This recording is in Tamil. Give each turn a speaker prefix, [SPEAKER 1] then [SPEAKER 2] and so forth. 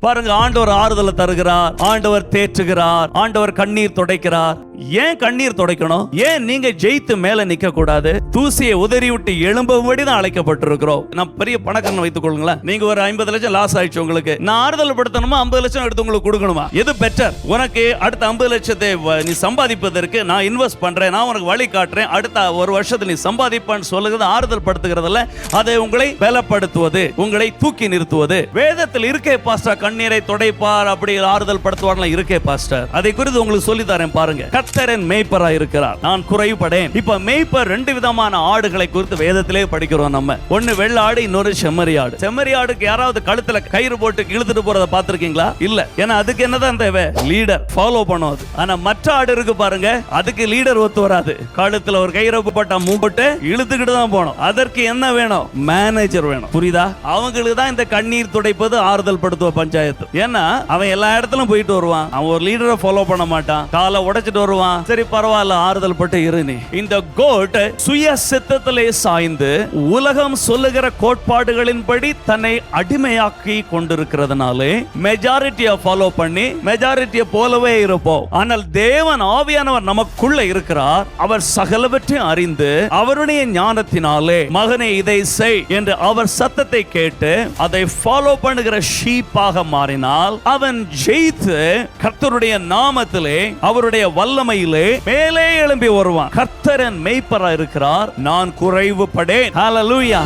[SPEAKER 1] பாருங்க ஆண்டவர் ஆறுதலை தருகிறார் ஆண்டவர் தேற்றுகிறார் ஆண்டவர் கண்ணீர் துடைக்கிறார். ஏன் கண்ணீர் துடைக்கணும்? ஏன் நீங்க ஜெயித்து மேல நிக்க கூடாது தூசியை உதறி விட்டு எழும்பும்படி தான் அழைக்கப்பட்டிருக்கிறோம். நான் பெரிய பணக்காரன் வைத்துக் கொள்ளுங்களேன். நீங்க ஒரு ஐம்பது லட்சம் லாஸ் ஆயிடுச்சு உங்களுக்கு. நான் ஆறுதல் படுத்தணுமா? ஐம்பது லட்சம் எடுத்து உங்களுக்கு கொடுக்கணுமா? எது பெட்டர் உனக்கு அடுத்த ஐம்பது லட்சத்தை நீ சம்பாதிப்பதற்கு நான் இன்வெஸ்ட் பண்றேன். நான் உனக்கு வழி காட்டுறேன். அடுத்த ஒரு வருஷத்துல நீ சம்பாதிப்பான்னு சொல்லுகிறது ஆறுதல் படுத்துகிறதுல அதை உங்களை பலப்படுத்துவது உங்களை தூக்கி நிறுத்துவது. வேதத்தில் இருக்கே பாஸ்டர் கண்ணீரை துடைப்பார் அப்படி ஆறுதல் படுத்துவார்லாம் இருக்கே பாஸ்டர் அதை குறித்து உங்களுக்கு சொல்லி தரேன் பாருங்க. கர்த்தரன் மேய்ப்பரா இருக்கிறார். நான் குறைபடேன் இப்ப மேய்ப்பர் ரெண்டு விதமான ஆடுகளை குறித்து வேதத்திலே படிக்கிறோம் நம்ம. ஒன்னு வெள்ள ஆடு இன்னொரு செம்மறியாடு. ஆடு ஆடுக்கு யாராவது கழுத்துல கயிறு போட்டு இழுத்துட்டு போறத பாத்திருக்கீங்களா இல்ல. ஏன்னா அதுக்கு என்னதான் தேவை? லீடர். ஃபாலோ பண்ணும் அது. ஆனா மற்ற ஆடு இருக்கு பாருங்க. அதுக்கு லீடர் ஒத்து வராது. கழுத்துல ஒரு கயிறு பட்டா மூப்பட்டு இழுத்துக்கிட்டு தான் போகணும். அதற்கு என்ன வேணும்? மேனேஜர் வேணும். புரியுதா? அவங்களுக்கு தான் இந்த கண்ணீர் துடைப்பது ஆறுதல் படுத்துவ பஞ்சாயத்து. ஏன்னா அவன் எல்லா இடத்துலயும் போயிட்டு வருவான். அவன் ஒரு லீடரை ஃபாலோ பண்ண மாட்டான். காலை உடைச்சிட்டு வருவான். சரி பரவாயில்ல ஆறுதல் பட்டு இரு நீ. இந்த கோட் சுய சித்தத்திலே சாய்ந்து உலகம் சொல்லுகிற கோட்பாடுகளின்படி தன்னை அடிமையாக்கி கொண்டிருக்கிறதுனாலே மெஜாரிட்டியை ஃபாலோ பண்ணி மெஜாரிட்டியை போலவே இருப்போம் ஆனால் தேவன் ஆவியானவர் நமக்குள்ள இருக்கிறார். அவர் சகலவற்றையும் அறிந்து அவருடைய ஞானத்தினாலே மகனே இதை செய் என்று அவர் சத்தத்தை கேட்டு அதை ஃபாலோ பண்ணுகிற ஷீப்பாக மாறினால் அவன் ஜெயித்து கர்த்தருடைய நாமத்திலே அவருடைய வல்லமையிலே மேலே எழும்பி வருவான். கர்த்தரன் மெய்ப்பரா இருக்கிறார் நான் குறைவுபடேன். ஹalleluya